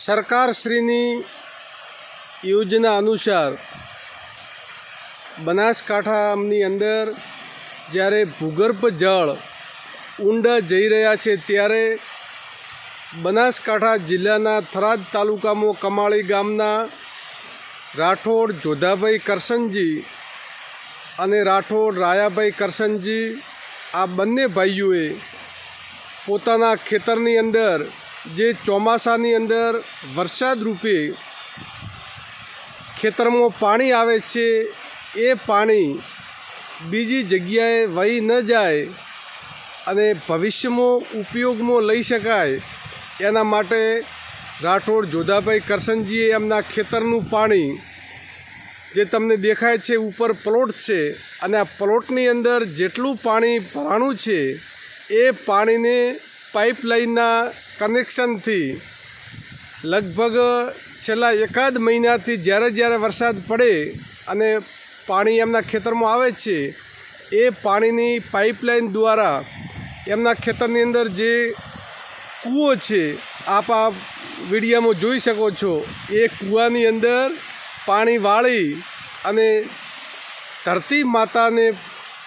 સરકારશ્રીની યોજના અનુસાર બનાસકાંઠાની અંદર જ્યારે ભૂગર્ભ જળ ઊંડા જઈ રહ્યા છે, ત્યારે બનાસકાંઠા જિલ્લાના થરાદ તાલુકામાં કમાળી ગામના રાઠોડ જોધાભાઈ કરસનજી અને રાઠોડ રાયાભાઈ કરસનજી આ બંને ભાઈઓએ પોતાના ખેતરની અંદર જે ચોમાસાની અંદર વરસાદ રૂપે ખેતરમાં પાણી આવે છે, એ પાણી બીજી જગ્યાએ વહી ન જાય અને ભવિષ્યમાં ઉપયોગમાં લઈ શકાય, એના માટે રાઠોડ જોધાભાઈ કરસનજીએ એમના ખેતરનું પાણી જે તમને દેખાય છે, ઉપર પ્લોટ છે અને આ પ્લોટની અંદર જેટલું પાણી ભરાણું છે, એ પાણીને પાઇપલાઇનના કનેક્શનથી લગભગ છેલ્લા એકાદ મહિનાથી જ્યારે જ્યારે વરસાદ પડે અને પાણી એમના ખેતરમાં આવે છે, એ પાણીની પાઇપલાઇન દ્વારા એમના ખેતરની અંદર જે કૂવો છે, આપ આ વિડીયામાં જોઈ શકો છો. એ કૂવાની અંદર પાણી વાળી અને ધરતી માતાને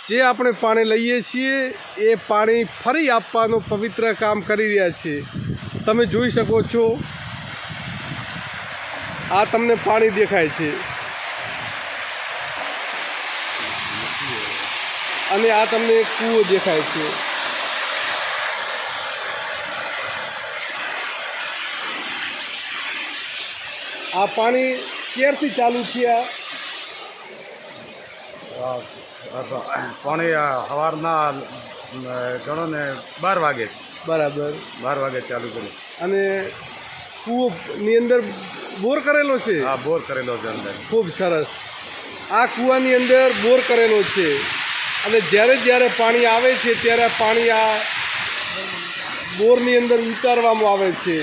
જે આપણે પાણી લઈએ છીએ, એ પાણી ફરી આપવાનું પવિત્ર કામ કરી રહ્યા છે. તમે જોઈ શકો છો, આ તમને પાણી દેખાય છે. અને આ તમને કૂવો દેખાય છે. આ પાણી ક્યારથી ચાલુ થયા? પાણી સવારના ગણો ને બાર વાગે. બરાબર. બાર વાગે ચાલુ કર્યું અને કૂવોની અંદર બોર કરેલો છે? આ બોર કરેલો છે અંદર. ખૂબ સરસ. આ કૂવાની અંદર બોર કરેલો છે. અને જ્યારે જ્યારે પાણી આવે છે ત્યારે પાણી આ બોરની અંદર ઉતારવામાં આવે છે.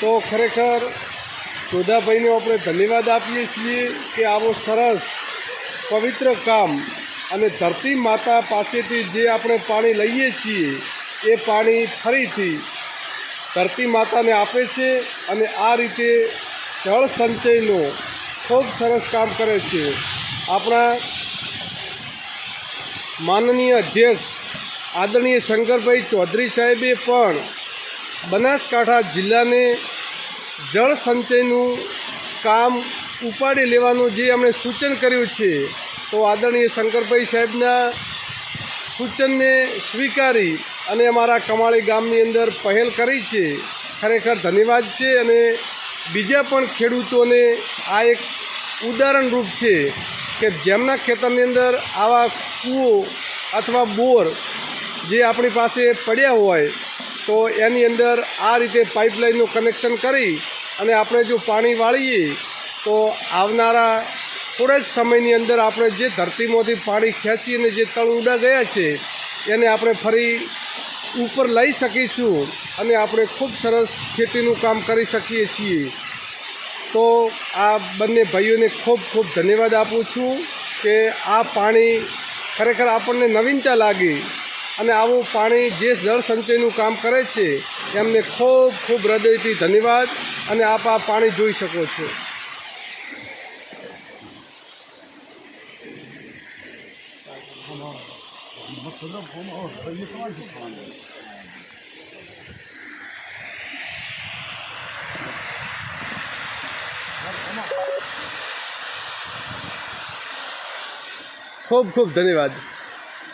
તો ખરેખર જોધાભાઈને આપણે ધન્યવાદ આપીએ છીએ કે આવો સરસ પવિત્ર કામ અને ધરતી માતા પાસેથી જે આપણે પાણી લઈએ છીએ, એ પાણી ફરીથી ધરતી માતાને આપે છે અને આ રીતે જળ સંચયનું ખૂબ સરસ કામ કરે છે. આપણા માનનીય અધ્યક્ષ આદરણીય શંકરભાઈ ચૌધરી સાહેબે પણ બનાસકાંઠા જિલ્લાને જળ સંચયનું કામ ઉપાડી લેવાનું જે અમે સૂચન કર્યું છે, તો આદરણીય શંકરભાઈ સાહેબના સૂચનને સ્વીકારી અને અમારા કમાળી ગામની અંદર પહેલ કરી છે, ખરેખર ધન્યવાદ છે અને બીજા પણ ખેડૂતોને આ એક ઉદાહરણરૂપ છે કે જેમના ખેતરની અંદર આવા કૂવો અથવા બોર જે આપણી પાસે પડ્યા હોય, તો એની અંદર આ રીતે પાઇપલાઇનનું કનેક્શન કરી અને આપણે જો પાણી વાળીએ તો આવનારા થોડા જ સમયની અંદર આપણે જે ધરતીમાંથી પાણી ખેંચીને જે તળ ઉડા ગયા છે, એને આપણે ફરી ઉપર લઈ શકીશું અને આપણે ખૂબ સરસ ખેતીનું કામ કરી શકીએ છીએ. તો આ બંને ભાઈઓને ખૂબ ખૂબ ધન્યવાદ આપું છું કે આ પાણી ખરેખર આપણને નવીનતા લાગી અને આવું પાણી જે જળ સંચયનું કામ કરે છે, એમને ખૂબ ખૂબ હૃદયથી ધન્યવાદ અને આપ આ પાણી જોઈ શકો છો. ખૂબ ખૂબ ધન્યવાદ